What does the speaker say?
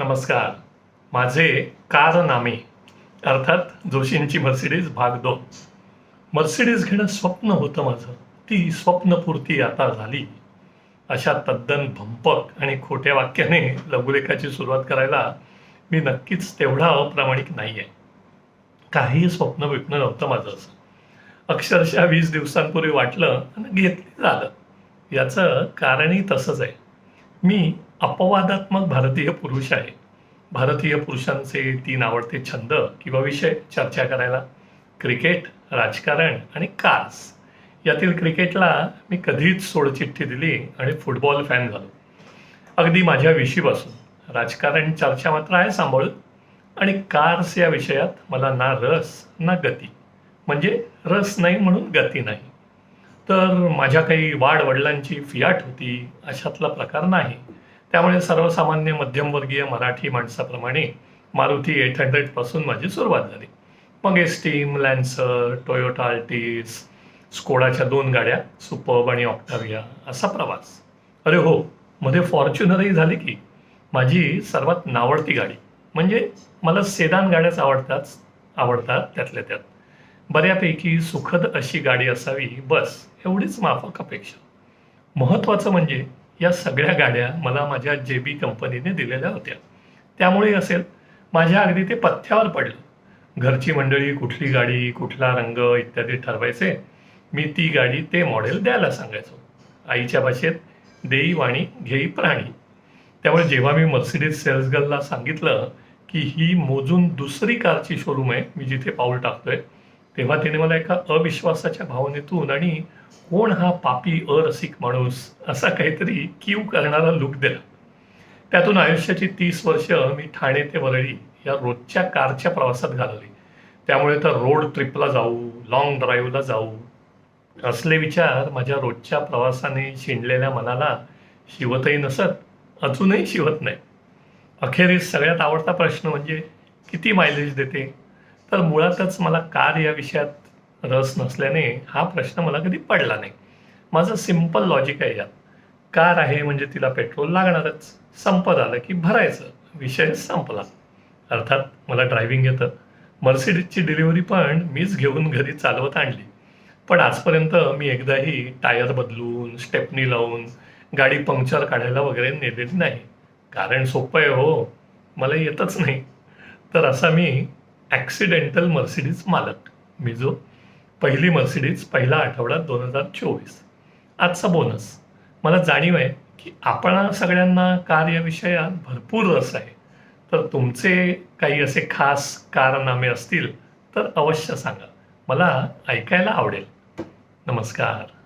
नमस्कार. माझे कारनामे अर्थात जोशींची मर्सिडीज भाग दोन. मर्सिडीज घेणं स्वप्न होतं माझं. ती स्वप्नपूर्ती आता झाली. अशा तद्दन भंपक आणि खोट्या वाक्याने लघुलेखाची सुरुवात करायला मी नक्कीच तेवढा अप्रामाणिक नाही आहे काही स्वप्न बिप्न नव्हतं माझं असं. अक्षरशः वीस दिवसांपूर्वी वाटलं आणि घेतलं झालं. याचं कारणही तसंच आहे. मी अपवादात्मक भारतीय पुरुष आहे. भारतीय पुरुषांचे तीन आवडते छंद किंवा विषय चर्चा करायला. क्रिकेट राजकारण आणि कार्स. यातील क्रिकेटला मी कधीच सोडचिठ्ठी दिली आणि फुटबॉल फॅन झालो. अगदी माझ्या विशीपासून. राजकारण चर्चा मात्र आहे सांभाळून. आणि कार्स या विषयात मला ना रस ना गती. म्हणजे रस नाही म्हणून गती नाही. तर माझ्या काही वाड वडिलांची फियाट होती अशातला प्रकार नाही. त्यामुळे सर्वसामान्य मध्यमवर्गीय मराठी माणसाप्रमाणे मारुती एट हंड्रेडपासून माझी सुरुवात झाली. मग एस्टीम लॅन्सर टोयोटा आल्टिस स्कोडाच्या दोन गाड्या सुपर्ब आणि ऑक्टाविया असा प्रवास. अरे हो मध्ये फॉर्च्युनरही झाली की. माझी सर्वात नावडती गाडी. म्हणजे मला सेदान गाड्याच आवडतात आवडतात त्यातल्या त्यात. बऱ्यापैकी सुखद अशी गाडी असावी बस एवढीच माफक अपेक्षा. महत्त्वाचं म्हणजे या सगळ्या गाड्या मला माझ्या जे बी कंपनीने दिलेल्या होत्या. त्यामुळे असेल माझ्या अगदी ते पथ्यावर पडलं. घरची मंडळी कुठली गाडी कुठला रंग इत्यादी ठरवायचे मी ती गाडी ते मॉडेल द्यायला सांगायचो. आईच्या भाषेत देई वाणी घेई प्राणी. त्यामुळे जेव्हा मी मर्सिडीज सेल्स गर्लला सांगितलं की ही मोजून दुसरी कारची शोरूम आहे मी जिथे पाऊल टाकतोय तेव्हा तिने मला एका अविश्वासाच्या भावनेतून आणि कोण हा पापी अरसिक माणूस असा काहीतरी क्यू करणारा लुक दिला. त्यातून आयुष्याची तीस वर्ष मी ठाणे ते वरळी या रोजच्या कारच्या प्रवासात घालवली. त्यामुळे तर रोड ट्रिपला जाऊ लॉंग ड्राईव्हला जाऊ असले विचार माझ्या रोजच्या प्रवासाने शिणलेल्या मनाला शिवतही नसत अजूनही शिवत नाही. अखेरीस सगळ्यात आवडता प्रश्न म्हणजे किती मायलेज देते? तर मुळातच मला कार या विषयात रस नसल्याने हा प्रश्न मला कधी पडला नाही. माझं सिंपल लॉजिक आहे यात. कार आहे म्हणजे तिला पेट्रोल लागणारच. संपत आलं की भरायचं. विषय संपला. अर्थात मला ड्रायव्हिंग येतं. मर्सिडीजची डिलिव्हरी पण मीच घेऊन घरी चालवत आणली. पण आजपर्यंत मी एकदाही टायर बदलून स्टेपनी लावून गाडी पंक्चर काढायला वगैरे नेलेली नाही. कारण सोपं आहे हो. मला येतच नाही. तर असा मी ॲक्सिडेंटल मर्सिडीज मालक मी जो पहिली मर्सिडीज पहिला आठवडा दोन हजार चोवीस. आजचा बोनस. मला जाणीव आहे की आपण सगळ्यांना कार या विषयात भरपूर रस आहे. तर तुमचे काही असे खास कारनामे असतील तर अवश्य सांगा. मला ऐकायला आवडेल. नमस्कार.